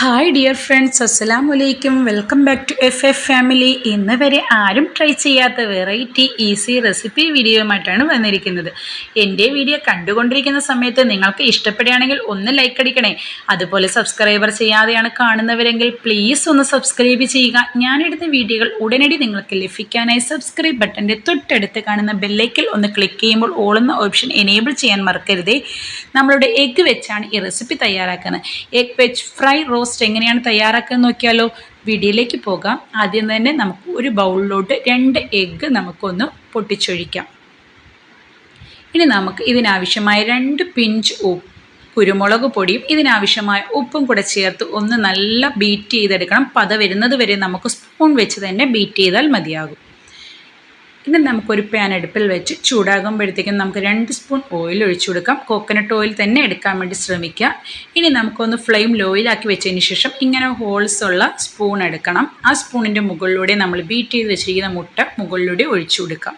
Hi dear friends അസ്സലാം വലൈക്കും welcome back to F F family ഇന്ന് വരെ ആരും ട്രൈ ചെയ്യാത്ത വെറൈറ്റി ഈസി റെസിപ്പി വീഡിയോയുമായിട്ടാണ് വന്നിരിക്കുന്നത്. എന്റെ വീഡിയോ കണ്ടുകൊണ്ടിരിക്കുന്ന സമയത്ത് നിങ്ങൾക്ക് ഇഷ്ടപ്പെടുകയാണെങ്കിൽ ഒന്ന് ലൈക്ക് അടിക്കണേ. അതുപോലെ സബ്സ്ക്രൈബർ ചെയ്യാതെയാണ് കാണുന്നവരെങ്കിൽ പ്ലീസ് ഒന്ന് സബ്സ്ക്രൈബ് ചെയ്യുക. ഞാനിടുന്ന വീഡിയോകൾ ഉടനടി നിങ്ങൾക്ക് ലഭിക്കാനായി സബ്സ്ക്രൈബ് ബട്ടന്റെ തൊട്ടടുത്ത് കാണുന്ന ബെല്ലൈക്കിൽ ഒന്ന് ക്ലിക്ക് ചെയ്യുമ്പോൾ ഓളുന്ന ഓപ്ഷൻ എനേബിൾ ചെയ്യാൻ മറക്കരുതേ. നമ്മളുടെ എഗ്ഗ് വെച്ചാണ് ഈ റെസിപ്പി തയ്യാറാക്കുന്നത്. എഗ് വെച്ച് ഫ്രൈ റോസ്റ്റ് എങ്ങനെയാണ് തയ്യാറാക്കുന്നത് നോക്കിയാലോ? വീഡിയോയിലേക്ക് പോകാം. ആദ്യം തന്നെ നമുക്ക് ഒരു ബൗളിലോട്ട് രണ്ട് എഗ്ഗ് നമുക്കൊന്ന് പൊട്ടിച്ചൊഴിക്കാം. ഇനി നമുക്ക് ഇതിനാവശ്യമായ രണ്ട് പിഞ്ച് ഉപ്പ് കുരുമുളക് പൊടിയും ഇതിനാവശ്യമായ ഉപ്പും കൂടെ ചേർത്ത് ഒന്ന് നല്ല ബീറ്റ് ചെയ്തെടുക്കണം. പത വരുന്നത് വരെ നമുക്ക് സ്പൂൺ വെച്ച് തന്നെ ബീറ്റ് ചെയ്താൽ മതിയാകും. ഇനി നമുക്കൊരു പാൻ അടുപ്പിൽ വെച്ച് ചൂടാകുമ്പോഴത്തേക്കും നമുക്ക് രണ്ട് സ്പൂൺ ഓയിൽ ഒഴിച്ചു കൊടുക്കാം. കോക്കനട്ട് ഓയിൽ തന്നെ എടുക്കാൻ വേണ്ടി ശ്രമിക്കുക. ഇനി നമുക്കൊന്ന് ഫ്ലെയിം ലോയിലാക്കി വെച്ചതിന് ശേഷം ഇങ്ങനെ ഹോൾസ് ഉള്ള സ്പൂൺ എടുക്കണം. ആ സ്പൂണിന്റെ മുകളിലൂടെ നമ്മൾ ബീറ്റ് ചെയ്ത് വെച്ചിരിക്കുന്ന മുട്ട മുകളിലൂടെ ഒഴിച്ചു കൊടുക്കാം.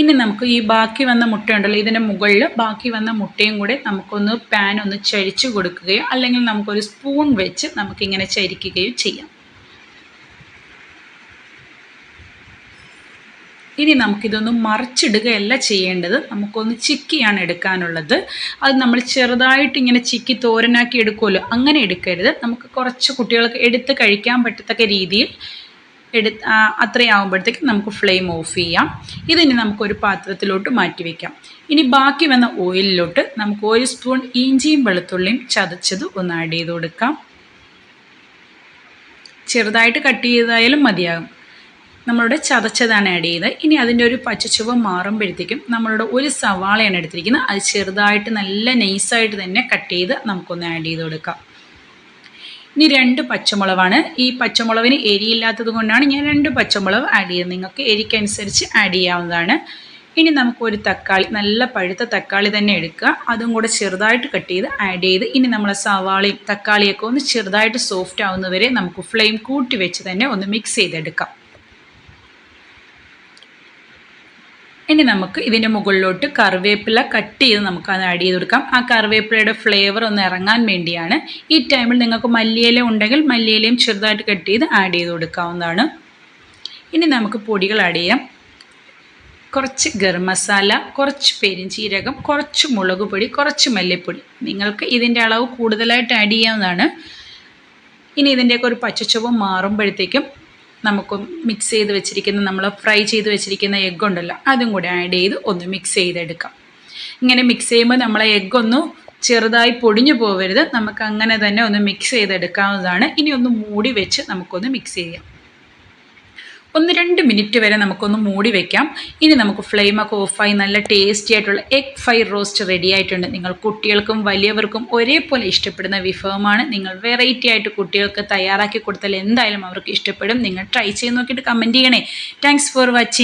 ഇനി നമുക്ക് ഈ ബാക്കി വന്ന മുട്ട ഉണ്ടല്ലോ ഇതിന്റെ മുകളിൽ ബാക്കി വന്ന മുട്ടയും കൂടെ നമുക്കൊന്ന് പാൻ ഒന്ന് ചരിച്ചു കൊടുക്കുകയോ അല്ലെങ്കിൽ നമുക്കൊരു സ്പൂൺ വെച്ച് നമുക്കിങ്ങനെ ചരിക്കുകയോ ചെയ്യാം. ഇനി നമുക്കിതൊന്ന് മറിച്ചിടുകയല്ല ചെയ്യേണ്ടത്. നമുക്കൊന്ന് ചിക്കിയാണ് എടുക്കാനുള്ളത്. അത് നമ്മൾ ചെറുതായിട്ട് ഇങ്ങനെ ചിക്കി തോരനാക്കി എടുക്കുമല്ലോ അങ്ങനെ എടുക്കരുത്. നമുക്ക് കുറച്ച് കുട്ടികൾക്ക് എടുത്ത് കഴിക്കാൻ പറ്റത്തക്ക രീതിയിൽ എടു അത്രയാകുമ്പോഴത്തേക്ക് നമുക്ക് ഫ്ലെയിം ഓഫ് ചെയ്യാം. ഇതിനി നമുക്കൊരു പാത്രത്തിലോട്ട് മാറ്റി വയ്ക്കാം ഇനി ബാക്കി വന്ന ഓയിലിലോട്ട് നമുക്ക് ഒരു സ്പൂൺ ഇഞ്ചിയും വെളുത്തുള്ളിയും ചതച്ചത് ഒന്ന് ആഡ് ചെയ്ത് കൊടുക്കാം. ചെറുതായിട്ട് കട്ട് ചെയ്തായാലും മതിയാകും. നമ്മളുടെ ചതച്ചതാണ് ആഡ് ചെയ്തത്. ഇനി അതിന്റെ ഒരു പച്ചച്ചുവ മാറുമ്പോഴത്തേക്കും നമ്മളുടെ ഒരു സവാളയാണ് എടുത്തിരിക്കുന്നത്. അത് ചെറുതായിട്ട് നല്ല നൈസായിട്ട് തന്നെ കട്ട് ചെയ്ത് നമുക്കൊന്ന് ആഡ് ചെയ്ത് കൊടുക്കാം. ഇനി രണ്ട് പച്ചമുളകാണ്. ഈ പച്ചമുളകിന് എരിയില്ലാത്തത് കൊണ്ടാണ് ഞാൻ രണ്ട് പച്ചമുളക് ആഡ് ചെയ്യുന്നത് നിങ്ങൾക്ക് എരിക്കനുസരിച്ച് ആഡ് ചെയ്യാവുന്നതാണ്. ഇനി നമുക്കൊരു തക്കാളി നല്ല പഴുത്ത തക്കാളി തന്നെ എടുക്കുക. അതും കൂടെ ചെറുതായിട്ട് കട്ട് ചെയ്ത് ആഡ് ചെയ്ത് ഇനി നമ്മൾ സവാളയും തക്കാളിയൊക്കെ ഒന്ന് ചെറുതായിട്ട് സോഫ്റ്റ് ആവുന്നവരെ നമുക്ക് ഫ്ലെയിം കൂട്ടി വെച്ച് തന്നെ ഒന്ന് മിക്സ് ചെയ്തെടുക്കാം. ഇനി നമുക്ക് ഇതിന്റെ മുകളിലോട്ട് കറിവേപ്പില കട്ട് ചെയ്ത് നമുക്ക് അത് ആഡ് ചെയ്ത് കൊടുക്കാം. ആ കറിവേപ്പിലയുടെ ഫ്ലേവർ ഒന്ന് ഇറങ്ങാൻ വേണ്ടിയാണ് ഈ ടൈമിൽ നിങ്ങൾക്ക് മല്ലിയില ഉണ്ടെങ്കിൽ മല്ലിയിലയും ചെറുതായിട്ട് കട്ട് ചെയ്ത് ആഡ് ചെയ്ത് കൊടുക്കാവുന്നതാണ്. ഇനി നമുക്ക് പൊടികൾ ആഡ് ചെയ്യാം. കുറച്ച് ഗരം മസാല കുറച്ച് പെരിഞ്ചീരകം കുറച്ച് മുളക് പൊടി കുറച്ച് മല്ലിപ്പൊടി. നിങ്ങൾക്ക് ഇതിന്റെ അളവ് കൂടുതലായിട്ട് ആഡ് ചെയ്യാവുന്നതാണ്. ഇനി ഇതിന്റെയൊക്കെ ഒരു പച്ചച്ചുവ മാറുമ്പോഴത്തേക്കും നമുക്ക് മിക്സ് ചെയ്ത് വെച്ചിരിക്കുന്ന നമ്മൾ ഫ്രൈ ചെയ്ത് വെച്ചിരിക്കുന്ന എഗ്ഗ് ഉണ്ടല്ലോ അതും കൂടി ആഡ് ചെയ്ത് ഒന്ന് മിക്സ് ചെയ്തെടുക്കാം. ഇങ്ങനെ മിക്സ് ചെയ്യുമ്പോൾ നമ്മളെ എഗ്ഗ് ഒന്ന് ചെറുതായി പൊടിഞ്ഞു പോകരുത് നമുക്ക് അങ്ങനെ തന്നെ ഒന്ന് മിക്സ് ചെയ്തെടുക്കാവുന്നതാണ്. ഇനി ഒന്ന് മൂടി വെച്ച് നമുക്കൊന്ന് മിക്സ് ചെയ്യാം. ഒന്ന് രണ്ട് മിനിറ്റ് വരെ നമുക്കൊന്ന് മൂടി വെക്കാം. ഇനി നമുക്ക് ഫ്ലെയിമൊക്കെ ഓഫായി നല്ല ടേസ്റ്റി ആയിട്ടുള്ള എഗ് ഫ്രൈ റോസ്റ്റ് റെഡി ആയിട്ടുണ്ട്. നിങ്ങൾ കുട്ടികൾക്കും വലിയവർക്കും ഒരേപോലെ ഇഷ്ടപ്പെടുന്ന വിഭവമാണ്. നിങ്ങൾ വെറൈറ്റി ആയിട്ട് കുട്ടികൾക്ക് തയ്യാറാക്കി കൊടുത്താൽ എന്തായാലും അവർക്ക് ഇഷ്ടപ്പെടും. നിങ്ങൾ ട്രൈ ചെയ്ത് നോക്കിയിട്ട് കമന്റ് ചെയ്യണേ. Thanks for watching